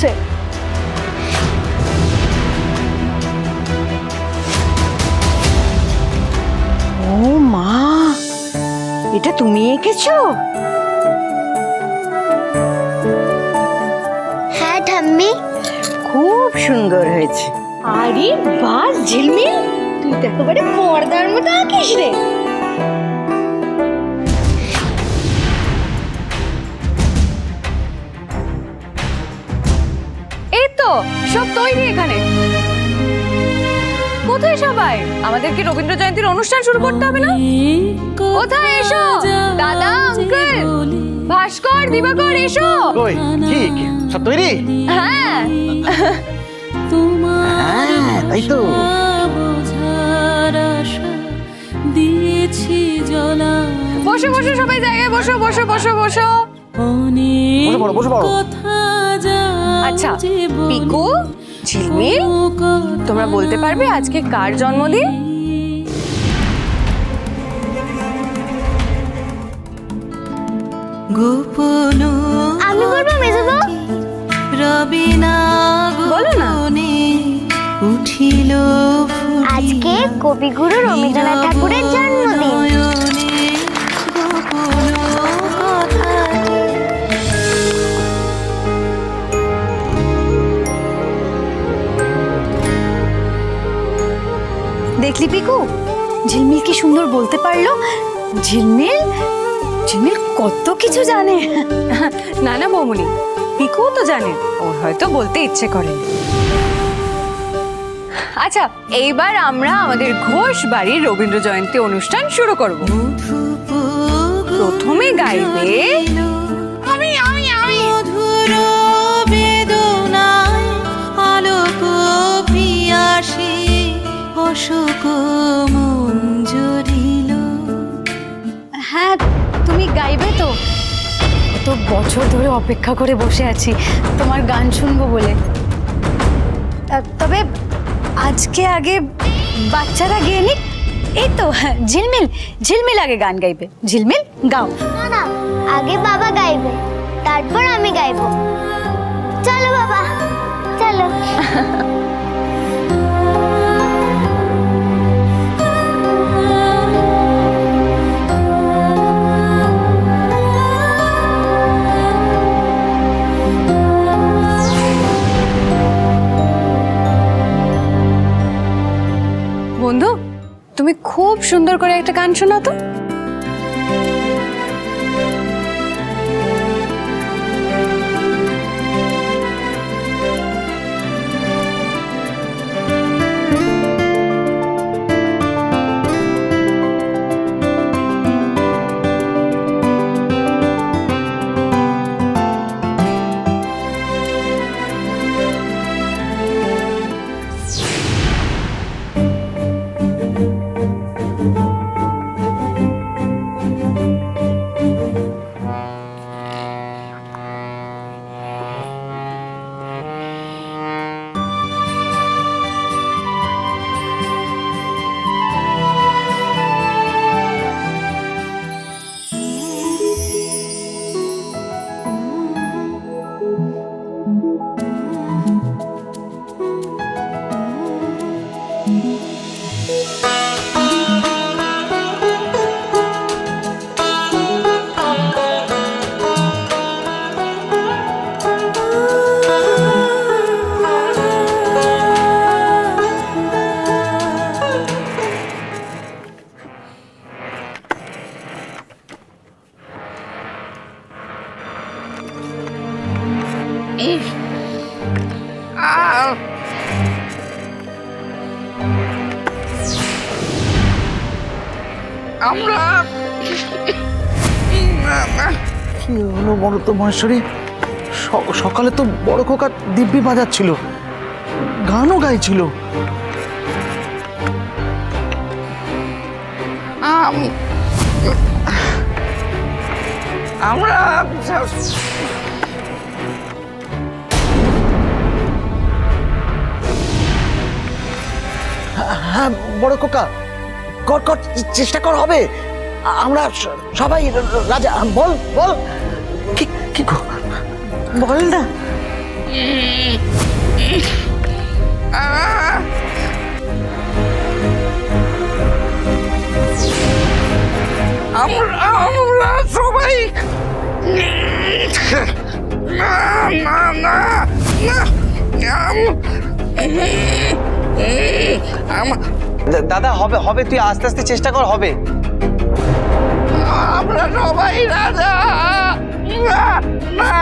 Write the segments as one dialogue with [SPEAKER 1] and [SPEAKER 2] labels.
[SPEAKER 1] হচ্ছে? ও মা এটা তুমি এঁকেছো?
[SPEAKER 2] হ্যাঁ ঠাম্মি।
[SPEAKER 1] খুব সুন্দর হয়েছে।
[SPEAKER 3] আরে বাস ঝিলমিল! তুই তো একেবারে পর্দার মতো আঁকিস রে।
[SPEAKER 4] সব তৈরি এখানে। কোথায় সবাই? আমাদের কি রবীন্দ্র জয়ন্তীর অনুষ্ঠান শুরু করতে হবে না? কোথায় এসো? দাদা আঙ্কেল ভাস্কর দিবাকর এসো।
[SPEAKER 5] কই? কি? সব তৈরি?
[SPEAKER 4] হ্যাঁ।
[SPEAKER 5] হ্যাঁ তাই তো।
[SPEAKER 6] দিয়েছি জলা।
[SPEAKER 4] বসো বসো সবাই জায়গায় বসো বসো বসো বসো।
[SPEAKER 5] বসে বসে
[SPEAKER 6] যা
[SPEAKER 4] আচ্ছা পিকু ঝিলমিল তোমরা বলতে পারবে আজকে কার জন্মদিন?
[SPEAKER 6] গোপন
[SPEAKER 2] আমি বলব মেজবো
[SPEAKER 6] রবিনা
[SPEAKER 4] বলো না।
[SPEAKER 6] উঠিল
[SPEAKER 2] আজকে কবিগুরু রবীন্দ্রনাথ ঠাকুরের জন্মদিন।
[SPEAKER 3] দেখলি পিকু ঝিলমিল কি সুন্দর বলতে পারল? ঝিলমিল? ঝিলমিল কত কিছু জানে।
[SPEAKER 4] না না বৌমনি পিকু তো জানে ওর হয়তো বলতে ইচ্ছে করে। আচ্ছা এইবার আমরা আমাদের ঘোষ বাড়ির রবীন্দ্র জয়ন্তী অনুষ্ঠান শুরু করব। প্রথমে গাইবে
[SPEAKER 6] অশোক
[SPEAKER 3] হ্যাঁ তুমি গাইবে তো। কত বছর ধরে অপেক্ষা করে বসে আছি তোমার গান শুনব বলে। তবে আজকে আগে বাচ্চারা গিয়ে নিক। এই তো হ্যাঁ, ঝিলমিল ঝিলমিল আগে গান গাইবে। ঝিলমিল গাও।
[SPEAKER 2] না না আগে বাবা গাইবে তারপর আমি গাইবো। চলো বাবা চলো।
[SPEAKER 4] তুমি খুব সুন্দর করে একটা গান শোনাও তো।
[SPEAKER 5] কি হলো বড় তো মহেশ্বরী? সকালে তো বড় খোকা দিব্যি বাজাচ্ছিল। গানও গাইছিল।
[SPEAKER 1] আমরা
[SPEAKER 5] হ্যাঁ বড় খোকা কর কর চেষ্টা কর হবে আমরা সবাই রাজা বল বল কি কি বল না
[SPEAKER 1] আমরা
[SPEAKER 7] আমরা সবাই না না না না দাদা হবে হবে তুই আস্তে আস্তে চেষ্টা কর হবে
[SPEAKER 5] আমরা সবাই রাজা না না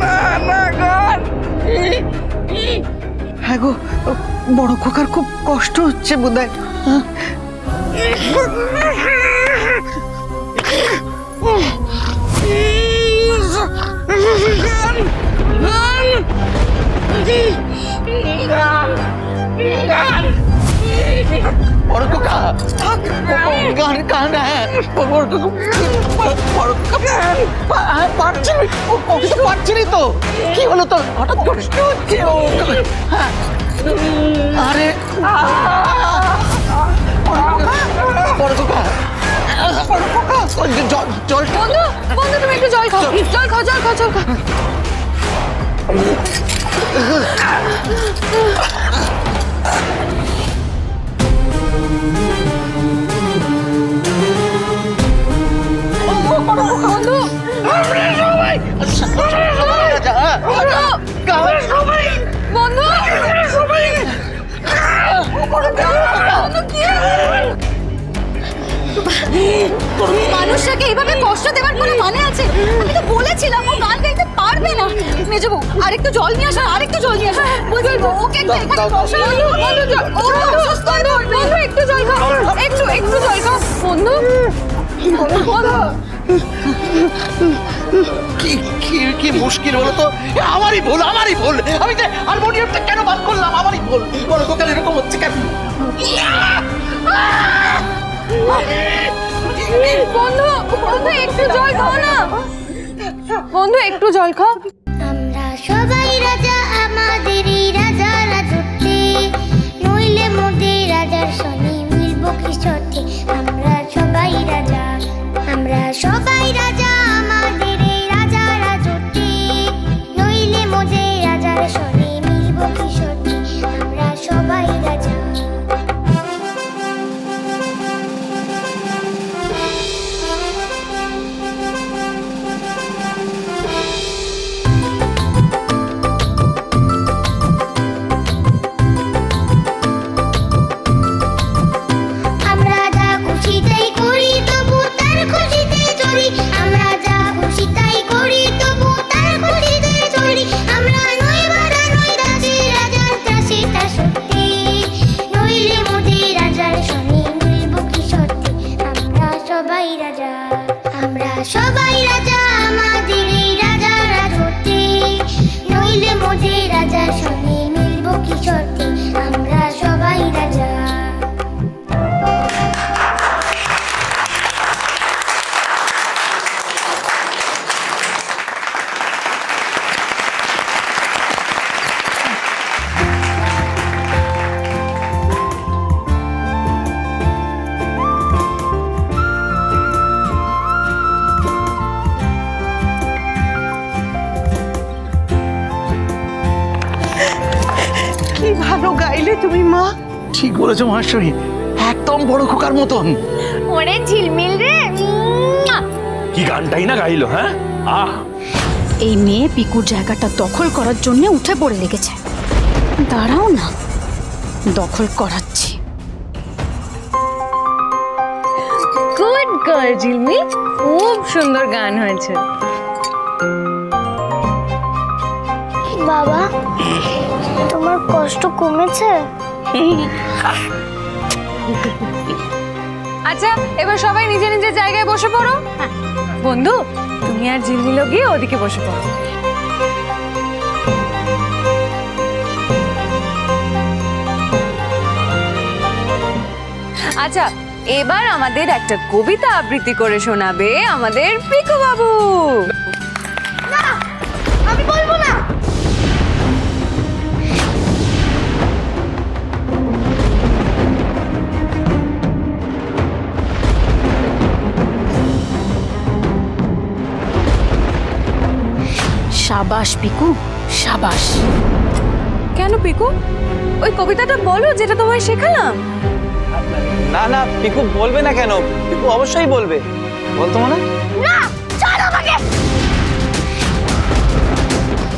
[SPEAKER 5] না না না হ্যাঁ গো বড় খোকার খুব কষ্ট হচ্ছে বোধহয় পারছি ওকে তো পারছি তো কি হলো তোর হঠাৎ কষ্ট হচ্ছে হ্যাঁ। আরে বড় খোকা বড় খোকা জল জল
[SPEAKER 4] বন্ধু জল খাও জল খাও জল খাও জল খাও বন্ধু
[SPEAKER 5] রাজা গান সবাই
[SPEAKER 4] বন্ধু
[SPEAKER 3] মানুষটাকে এইভাবে কষ্ট দেওয়ার কোনো মানে আছে? আমি তো বলেছিলাম ও গান গাইতে পারবে না। মেজবু আরেকটু জল নিয়ে আসো আরেকটু জল নিয়ে আসো। বলছি ওকে একটু এখানে বসে।
[SPEAKER 4] ও অসুস্থ একটু জল খাও একটু একটু জল খাও। বন্ধু বন্ধু
[SPEAKER 5] কি কি কি মুশকিল হলো তো? আমারই ভুল আমারই ভুল। আমি যে হারমোনিয়ামটা কেন বাদ করলাম? আমারই ভুল। বড় কোকাল এরকম হচ্ছে কেন?
[SPEAKER 4] বন্ধু বন্ধু একটু জল খাও না। বন্ধু একটু জল খাও।
[SPEAKER 2] আমরা সবাই রাজা আমাদের রাজা রাজত্বে। নইলে মোদের রাজার সনে মিলব কি সত্যি? আমরা সবাই রাজা। আমরা সবাই রাজা।
[SPEAKER 5] বলেছ মহাশয় একদম বড় খোকার মতন।
[SPEAKER 2] ওরে ঝিলমিল রে।
[SPEAKER 8] কি গানটাই না গাইলো হ্যাঁ? আহ!
[SPEAKER 3] এই মেয়ে পিকুর জায়গাটা দখল করার জন্য উঠে পড়ে লেগেছে। দাঁড়াও না। দখল করাচ্ছি।
[SPEAKER 4] গুড গার্ল জিলমি খুব সুন্দর গান হয়েছে।
[SPEAKER 2] বাবা তোমার কষ্ট কমেছে?
[SPEAKER 4] আচ্ছা এবার সবাই নিজে নিজের জায়গায় বসে পড়ো। বন্ধু, তুমি আর ঝিলমিলো গিয়ে ওদিকে বসে পড়ো। আচ্ছা এবার আমাদের একটা কবিতা আবৃত্তি করে শোনাবে আমাদের পিকু বাবু
[SPEAKER 3] সাবাস পিকু। সাবাস।
[SPEAKER 4] কেন পিকু? ওই কবিতাটা বলো যেটা তোমায় শেখালাম।
[SPEAKER 7] না না পিকু বলবে না কেন? পিকু অবশ্যই বলবে। বলতো মনে?
[SPEAKER 2] না ছাড় আমাকে!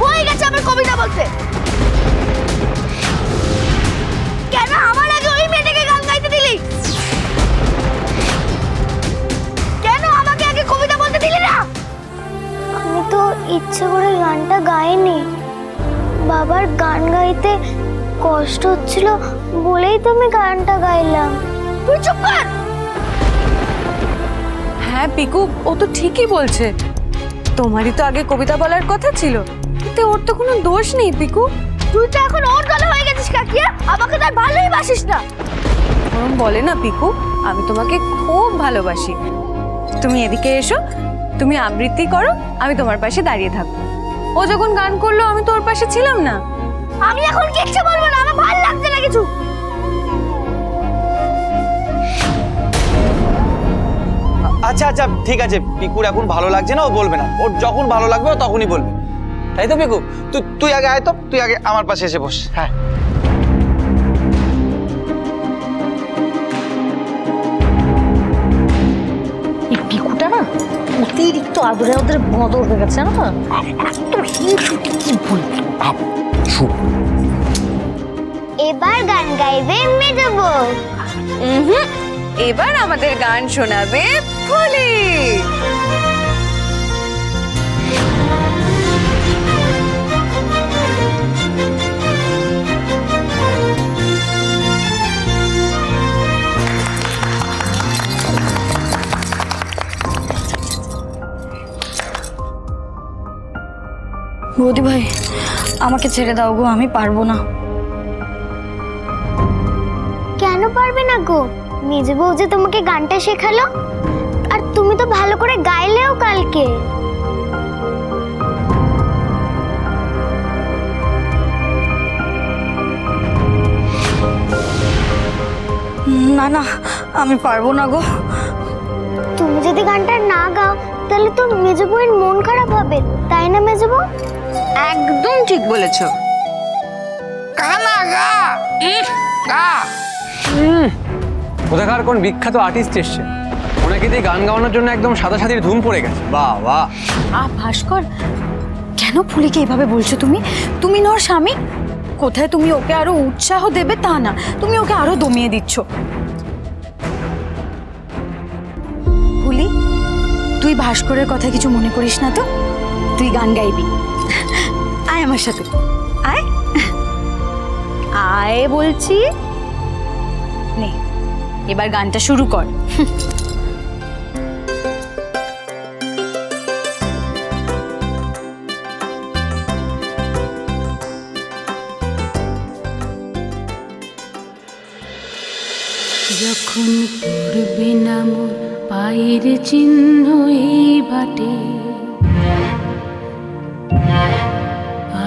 [SPEAKER 2] হয়ে গেছে আমার কবিতা বলতে। ইচ্ছে করে গানটা গাইনি। বাবার গান গাইতে কষ্ট হচ্ছিল বলেই তো আমি গানটা গাইলাম।
[SPEAKER 3] তুই চুপ কর!
[SPEAKER 4] হ্যাঁ পিকু ও তো ঠিকই বলছে। তোমারই তো আগে কবিতা বলার কথা ছিল। এতে ওর তো কোনো দোষ নেই পিকু।
[SPEAKER 3] তুই তো এখন ওর দলে হয়ে গেছিস কাকিয়া। আমাকে তো আর ভালোই বাসিস না।
[SPEAKER 4] ওরম বলে না পিকু আমি তোমাকে খুব ভালোবাসি। তুমি এদিকে এসো তুমি আবৃত্তি করো আমি তোমার পাশে দাঁড়িয়ে থাকব। ও যখন গান করল আমি তো ওর পাশে ছিলাম না।
[SPEAKER 3] আমি এখন কিচ্ছু বলব না আমার ভালো লাগছে না কিছু।
[SPEAKER 7] আচ্ছা আচ্ছা ঠিক আছে পিকুর এখন ভালো লাগছে না ও বলবে না। ওর যখন ভালো লাগবে ও তখনই বলবে। তাই তো পিকু? তুই তুই আগে আয় তো তুই আগে আমার পাশে এসে বস। হ্যাঁ।
[SPEAKER 1] অতিরিক্ত আদরে ওদের বদল হয়ে গেছে না এত হিংসুটি কি বলব?
[SPEAKER 2] এবার গান গাইবে মেজবো
[SPEAKER 4] এবার আমাদের গান শোনাবে ফুলি।
[SPEAKER 3] বৌদি ভাই আমাকে ছেড়ে দাও গো আমি পারব না।
[SPEAKER 2] কেন পারবে না গো? মেজে বউ যে তোমাকে গানটা শেখালো আর তুমি তো ভালো করে গাইলেও কালকে।
[SPEAKER 3] না না আমি পারব না গো।
[SPEAKER 2] তুমি যদি গানটা না গাও তাহলে তো মেজে বউয়ের মন খারাপ হবে তাই না মেজে বউ?
[SPEAKER 1] একদম ঠিক বলেছ।
[SPEAKER 9] কোথাকার কোন বিখ্যাত আর্টিস্ট এসছে? ওনাকে দিয়ে গান গাওয়ানোর জন্য একদম সাদা সাদির ধুম পড়ে গেছে।
[SPEAKER 7] বাহ বাহ।
[SPEAKER 3] আ ভাস্কর কেন ফুলিকে এভাবে বলছো তুমি? তুমি না ওর স্বামী? কোথায় তুমি ওকে আরও উৎসাহ দেবে তা না। তুমি ওকে আরও দমিয়ে দিচ্ছ। ফুলি তুই ভাস্করের কথা কিছু মনে করিস না তো? তুই গান গাইবি। আয় আমার সাথে। আয়। আয় বলছি। নে, এবার গানটা শুরু কর।
[SPEAKER 6] যখন পড়বে না পায়ের চিহ্ন এই বাটে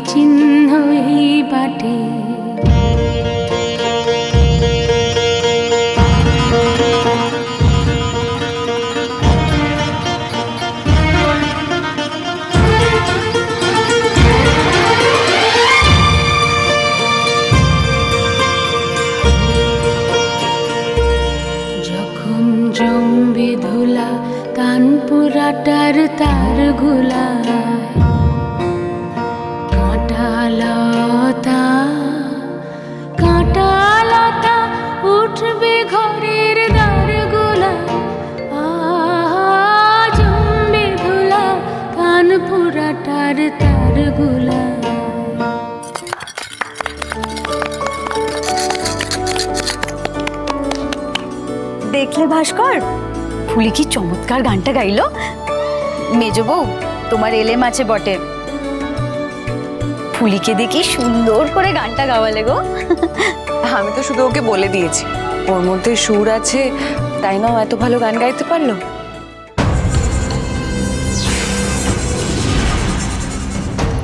[SPEAKER 6] পায়ের চিহ্ন
[SPEAKER 3] ভাই ফুলি কি চমৎকার গানটা গাইলো? মেজো বউ তোমার এলেম আছে বটে। ফুলিকে দেখি সুন্দর করে গানটা গাওয়ালে গো।
[SPEAKER 4] আমি তো শুধু ওকে বলে দিয়েছি। ওর মধ্যে সুর আছে তাই না ও এত ভালো গান গাইতে পারল?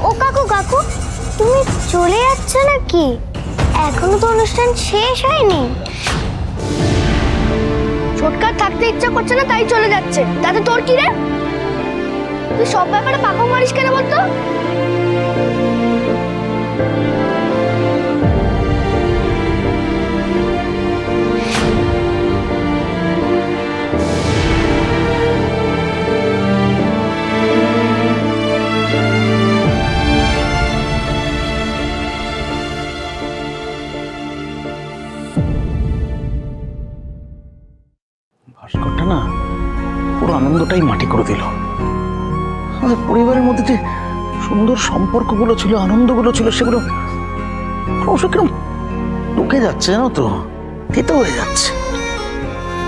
[SPEAKER 2] ও কাকু কাকু তুমি চলে যাচ্ছ নাকি? এখনও তো অনুষ্ঠান শেষ হয়নি। ছোটকার থাকতে ইচ্ছা করছে না, তাই চলে যাচ্ছে। তাতে তোর কি রে? তুই সব ব্যাপারে পাকা মারিস কেন বলতো?
[SPEAKER 5] আনন্দটাই মাটি করে দিল। আমাদের পরিবারের মধ্যে যে সুন্দর সম্পর্কগুলো ছিল আনন্দগুলো ছিল সেগুলো ক্রমশ কিরম ঢুকে যাচ্ছে জানো তো? তেতো হয়ে যাচ্ছে।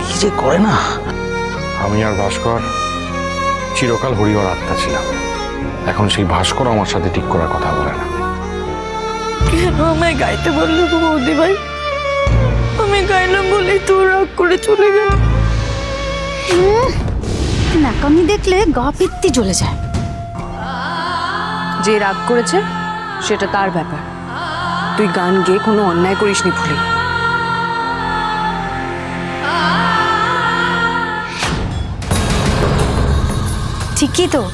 [SPEAKER 5] কি যে করে না?
[SPEAKER 8] আমি আর ভাস্কর চিরকাল হরিহর আত্মা ছিলাম। এখন সেই ভাস্কর আমার সাথে ঠিক করার কথা বলে না।
[SPEAKER 4] কেন আমায় গাইতে বলল গো বৌদি ভাই? আমি গাইলাম বলেই তো রাগ করে চলে গেল
[SPEAKER 3] নাকামি দেখলে গা পিত্তি জ্বলে যায়।
[SPEAKER 4] যে রাগ করেছে সেটা তার ব্যাপার। তুই গান গেয়ে কোনো অন্যায় করিসনি ফুলি।
[SPEAKER 3] ঠিকই তো।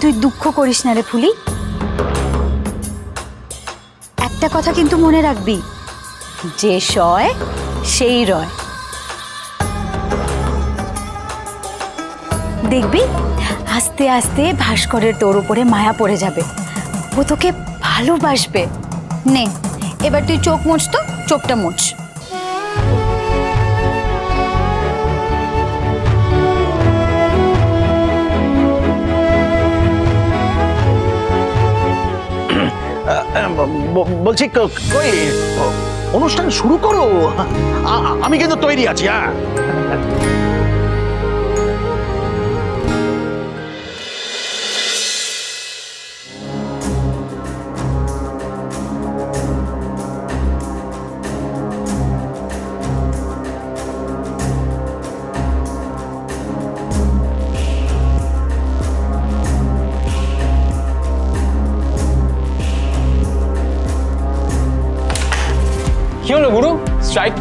[SPEAKER 3] তুই দুঃখ করিস না রে ফুলি। একটা কথা কিন্তু মনে রাখবি যে সয় সেই রয়। দেখবি? আস্তে আস্তে ভাস্করের তোর উপরে মায়া পড়ে যাবে। ও তোকে ভালোবাসবে। নে, এবার তুই চোখ মুছ তো, চোখটা মুছ।
[SPEAKER 5] বলছি অনুষ্ঠান শুরু করো। আমি কিন্তু তৈরি আছি হ্যাঁ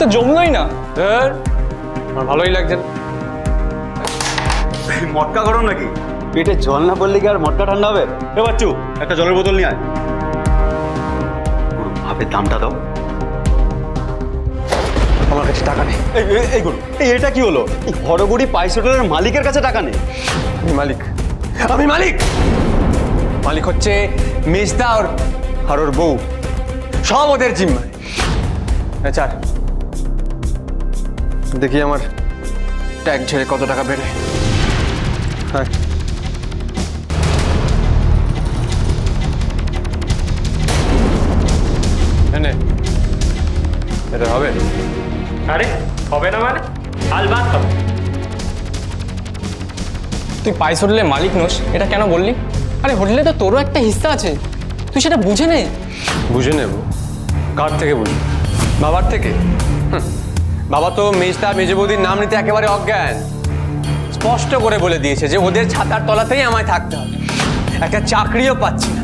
[SPEAKER 9] তো জমলোই না। ধর, আমার ভালোই লাগছে না।
[SPEAKER 10] মটকা গরম নাকি? পেটে জল না পড়লে কি আর মটকা ঠান্ডা হবে? এ বাচ্চু একটা জলের বোতল নিয়ে আয়। গুরু ভাবের দামটা দাও।
[SPEAKER 9] আমার কাছে টাকা নেই।
[SPEAKER 10] এই এই- এই গুরু এই এটা কি হলো? এই হরগুড়ি পাইস হোটেলের মালিকের কাছে টাকা নেই?
[SPEAKER 9] আমি মালিক। আমি মালিক! মালিক হচ্ছে মেজদা আর আর ওর বউ। সব ওদের জিম্মায়। চার দেখি আমার ট্যাগ ঝেড়ে কত টাকা বেড়ে। হ্যাঁ। এনে এটা হবে?
[SPEAKER 11] আরে হবে না মানে? আলবাত হবে
[SPEAKER 12] তুই পাইস হোটেলের মালিক নোস এটা কেন বললি? আরে হোটেলে তো তোরও একটা হিস্সা আছে। তুই সেটা বুঝে নে।
[SPEAKER 9] বুঝে নেব। কার থেকে বুঝি বাবার থেকে? হুঁ, বাবা তো মেজদা মেজবৌদির নাম নিতে একেবারে অজ্ঞান। স্পষ্ট করে বলে দিয়েছে যে ওদের ছাতার তলাতেই আমায় থাকতে হবে। একটা চাকরিও পাচ্ছি না।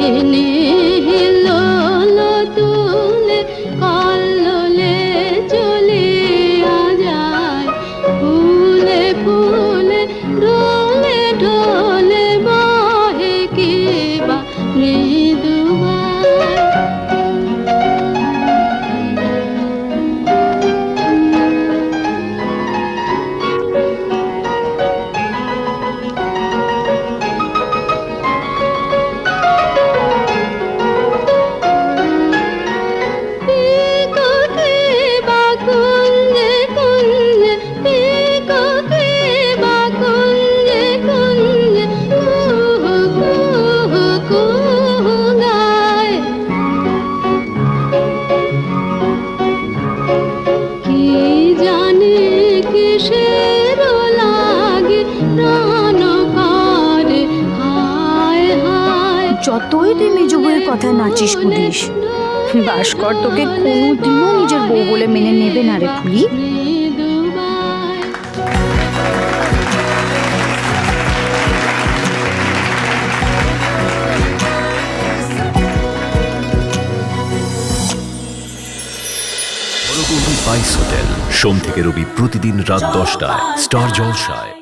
[SPEAKER 3] seni নাচিস কুদিস ভাস্কর, তোকে কোনোদিনও নিজের বউ বলে মেনে নেবে না রে ফুলি।
[SPEAKER 13] সোম থেকে রবি প্রতিদিন রাত দশটায়। স্টার জলসায়।